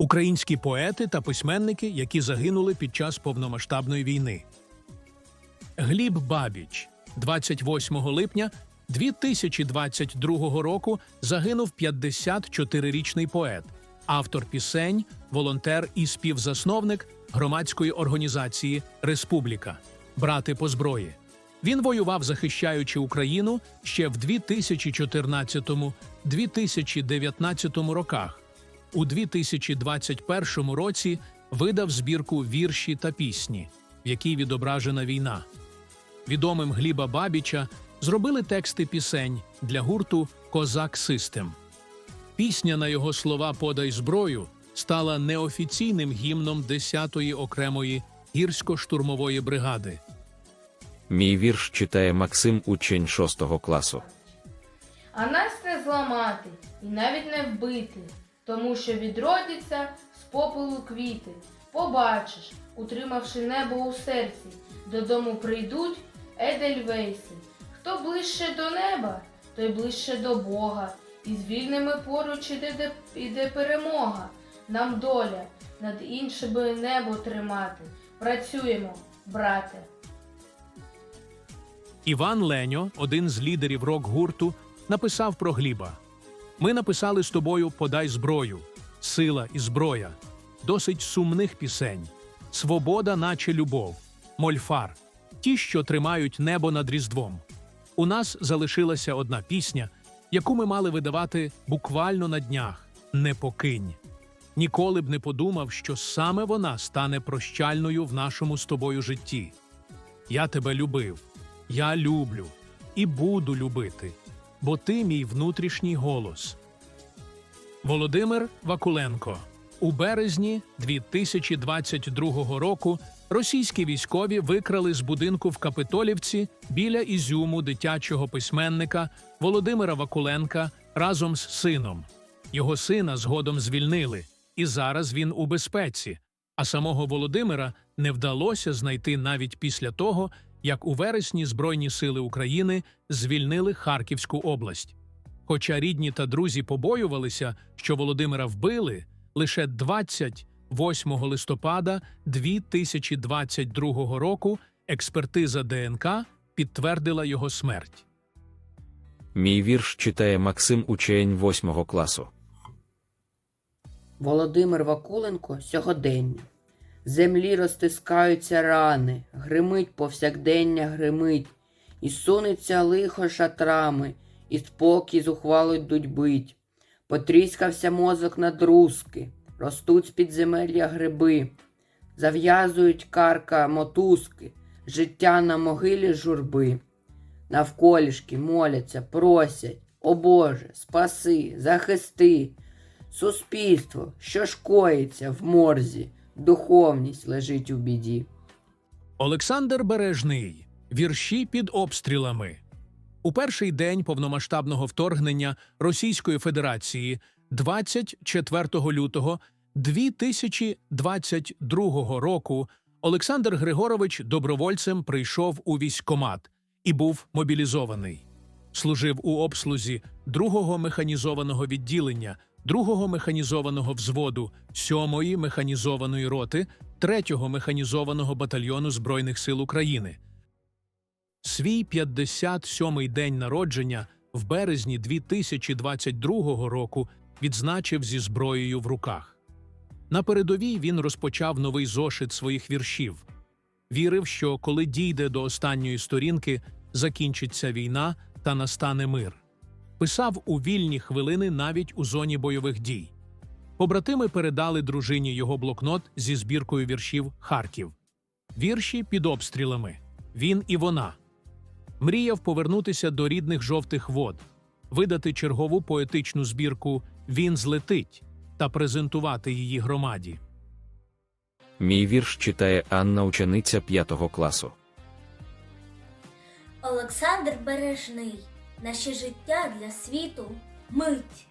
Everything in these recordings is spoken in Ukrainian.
Українські поети та письменники, які загинули під час повномасштабної війни. Гліб Бабіч, 28 липня 2022 року загинув 54-річний поет, автор пісень, волонтер і співзасновник громадської організації Республіка Брати по зброї. Він воював, захищаючи Україну ще в 2014-2019 роках. У 2021 році видав збірку вірші та пісні, в якій відображена війна. Відомим Гліба Бабіча зробили тексти пісень для гурту Козак Систем. Пісня на його слова Подай зброю стала неофіційним гімном 10-ї окремої гірсько-штурмової бригади. Мій вірш читає Максим учень 6 класу. А нас не зламати і навіть не вбити, тому що відродяться з попелу квіти. Побачиш, утримавши небо у серці, додому прийдуть Едельвейси. Хто ближче до неба, той ближче до Бога, і з вільними поруч іде, де- іде перемога. Нам доля над іншими небо тримати. Працюємо, брате. Іван Леньо, один з лідерів рок-гурту, написав про Гліба: Ми написали з тобою Подай зброю, сила і зброя, досить сумних пісень, свобода, наче любов, мольфар, ті, що тримають небо над Різдвом. У нас залишилася одна пісня, яку ми мали видавати буквально на днях Не покинь. Ніколи б не подумав, що саме вона стане прощальною в нашому з тобою житті. Я тебе любив, я люблю і буду любити, бо ти мій внутрішній голос. Володимир Вакуленко. У березні 2022 року російські військові викрали з будинку в Капитолівці біля Ізюму дитячого письменника Володимира Вакуленка разом з сином. Його сина згодом звільнили, і зараз він у безпеці. А самого Володимира не вдалося знайти навіть після того, як у вересні Збройні сили України звільнили Харківську область. Хоча рідні та друзі побоювалися, що Володимира вбили, лише 28 листопада 2022 року експертиза ДНК підтвердила його смерть. Мій вірш читає Максим учень 8 класу. Володимир Вакуленко сьогодення. Землі розтискаються рани, гримить повсякдення гримить, і сунеться лихо шатрами, і спокій зухвало йдуть бить. Потріскався мозок на друзки, ростуть з підземелля гриби, зав'язують карка мотузки, життя на могилі журби. Навколішки моляться, просять, о Боже, спаси, захисти. Суспільство, що ж коїться в морзі, духовність лежить у біді. Олександр Бережний. Вірші під обстрілами. У перший день повномасштабного вторгнення Російської Федерації 24 лютого 2022 року Олександр Григорович добровольцем прийшов у військкомат і був мобілізований. Служив у обслузі 2-го механізованого відділення, 2-го механізованого взводу, 7-ї механізованої роти, 3-го механізованого батальйону Збройних сил України. Свій 57-й день народження в березні 2022 року відзначив зі зброєю в руках. На передовій він розпочав новий зошит своїх віршів. Вірив, що коли дійде до останньої сторінки, закінчиться війна та настане мир. Писав у вільні хвилини навіть у зоні бойових дій. Побратими передали дружині його блокнот зі збіркою віршів Харків. Вірші під обстрілами. Він і вона. Мріяв повернутися до рідних жовтих вод, видати чергову поетичну збірку Він злетить та презентувати її громаді. Мій вірш читає Анна учениця 5 класу. Олександр Бережний, наше життя для світу мить,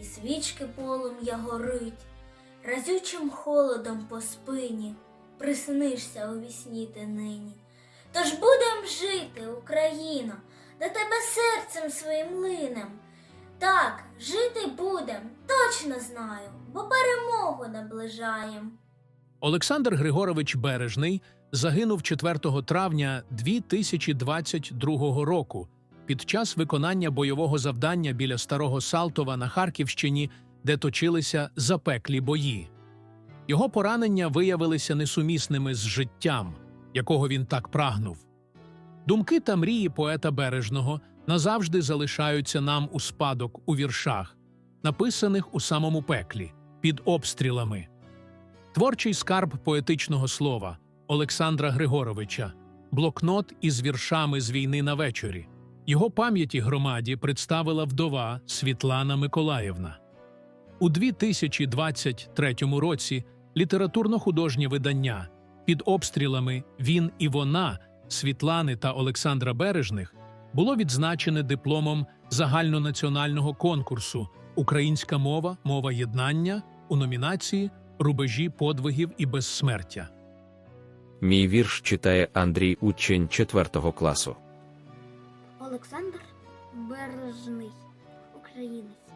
і свічки полум'я горить, разючим холодом по спині, приснишся у вісні ти нині. Тож будем жити, Україно, до тебе серцем своїм линем, Так, жити будем, точно знаю, бо перемогу наближаєм. Олександр Григорович Бережний загинув 4 травня 2022 року під час виконання бойового завдання біля Старого Салтова на Харківщині, де точилися запеклі бої. Його поранення виявилися несумісними з життям, якого він так прагнув. Думки та мрії поета Бережного назавжди залишаються нам у спадок у віршах, написаних у самому пеклі, під обстрілами. Творчий скарб поетичного слова Олександра Григоровича, блокнот із віршами з війни на вечорі. Його пам'яті громаді представила вдова Світлана Миколаївна. У 2023 році літературно-художнє видання під обстрілами Він і вона Світлани та Олександра Бережних було відзначене дипломом загальнонаціонального конкурсу Українська мова, мова єднання у номінації Рубежі подвигів і безсмертя. Мій вірш читає Андрій Учень 4 класу. Олександр Бережний, українець.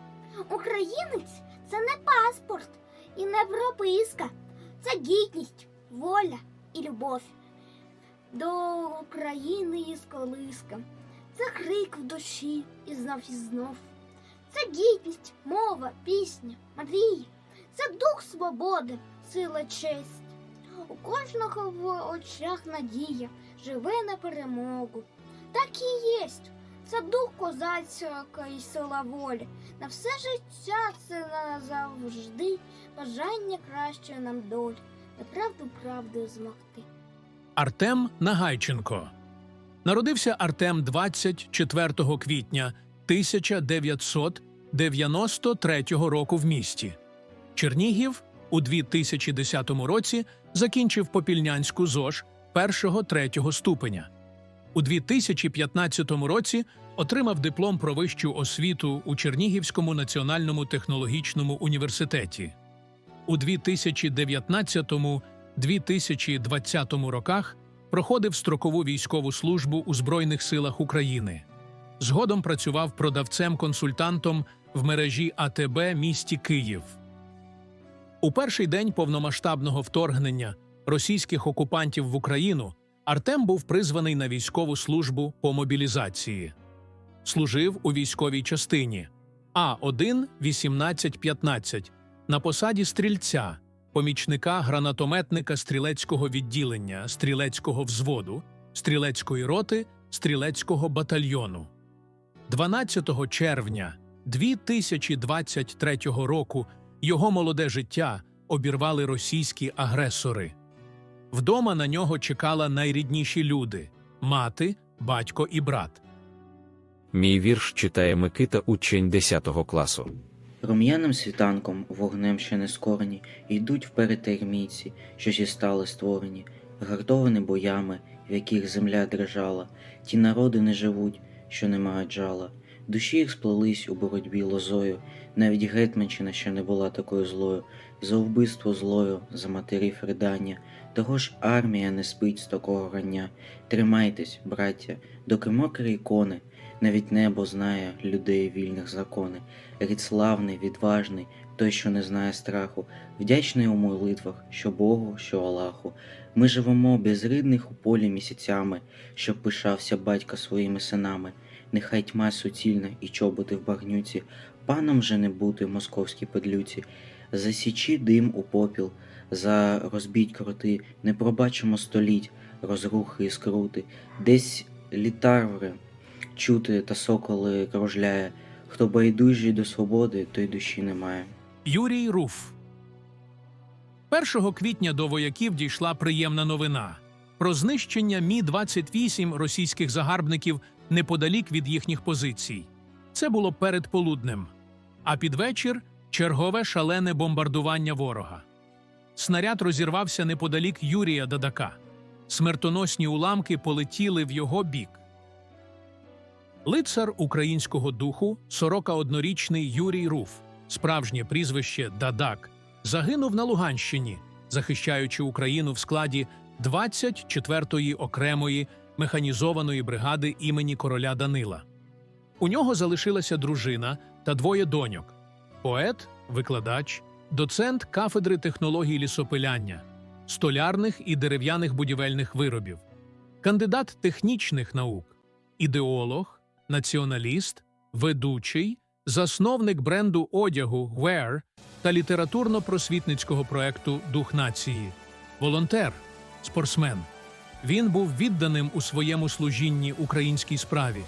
Українець це не паспорт і не прописка. Це гідність, воля і любов. До України із колиска. Це крик в душі і знов і знов. Це гідність, мова, пісня, мрії. Це дух свободи, сила честь. У кожного в очах надія живе на перемогу. Так і єсть. Це дух козацька і сила волі. На все життя це назавжди бажання кращої нам долі, неправду правдою змогти. Артем Нагайченко народився Артем 24 квітня 1993 року в місті. Чернігів у 2010 році закінчив Попільнянську ЗОЖ першого-третього ступеня. У 2015 році отримав диплом про вищу освіту у Чернігівському національному технологічному університеті. У 2019-2020 роках проходив строкову військову службу у Збройних силах України. Згодом працював продавцем-консультантом в мережі АТБ місті Київ. У перший день повномасштабного вторгнення російських окупантів в Україну Артем був призваний на військову службу по мобілізації. Служив у військовій частині А1 1815 на посаді стрільця, помічника гранатометника стрілецького відділення, стрілецького взводу, стрілецької роти, стрілецького батальйону. 12 червня 2023 року його молоде життя обірвали російські агресори. Вдома на нього чекала найрідніші люди мати, батько і брат. Мій вірш читає Микита Учень 10 класу. Рум'яним світанком, вогнем ще не скорені, йдуть вперед армійці, що зі стали створені, гартовані боями, в яких земля дрижала, ті народи не живуть, що не мають жала. Душі їх сплелись у боротьбі лозою, навіть Гетьманщина ще не була такою злою, за вбивство злою, за матерів ридання, того ж армія не спить з такого рання. Тримайтесь, браття, доки мокрі ікони, навіть небо знає людей вільних закони. Рід славний, відважний, той, що не знає страху, вдячний у молитвах, що Богу, що Аллаху. Ми живемо безрідних у полі місяцями, щоб пишався батько своїми синами. Нехай тьма суцільна і чоботи в багнюці, паном же не бути московській подлюці. Засічі дим у попіл, за розбіть кроти, не пробачимо століть, розрухи і скрути, десь літаври чути та соколи кружляє. Хто байдужий до свободи, той душі не має. Юрій Руф 1 квітня до вояків дійшла приємна новина про знищення Мі-28 російських загарбників неподалік від їхніх позицій. Це було перед полуднем. А під вечір чергове шалене бомбардування ворога. Снаряд розірвався неподалік Юрія Дадака. Смертоносні уламки полетіли в його бік. Лицар українського духу, 41-річний Юрій Руф, справжнє прізвище Дадак, загинув на Луганщині, захищаючи Україну в складі 24-ї окремої механізованої бригади імені короля Данила. У нього залишилася дружина, та двоє доньок: поет, викладач, доцент кафедри технологій лісопиляння, столярних і дерев'яних будівельних виробів, кандидат технічних наук, ідеолог, націоналіст, ведучий, засновник бренду одягу Wear та літературно-просвітницького проекту Дух нації, волонтер, спортсмен. Він був відданим у своєму служінні українській справі,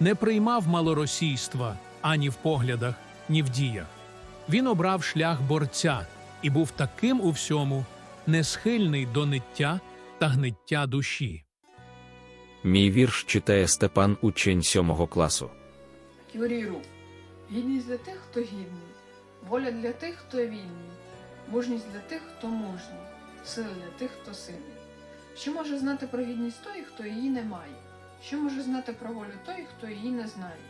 не приймав малоросійства ані в поглядах, ні в діях. Він обрав шлях борця і був таким у всьому, не схильний до ниття та гниття душі. Мій вірш читає Степан учень сьомого класу. Юрій Рук. Гідність для тих, хто гідний, воля для тих, хто вільний, мужність для тих, хто мужній, сила для тих, хто сильний. Що може знати про гідність той, хто її не має? Що може знати про волю той, хто її не знає?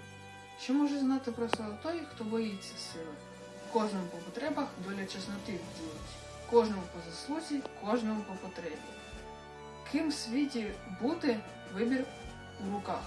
Що може знати про силу той, хто боїться сили? Кожному по потребах доля чесноти вділить, кожному по заслузі, кожному по потребі. Ким в світі бути вибір у руках.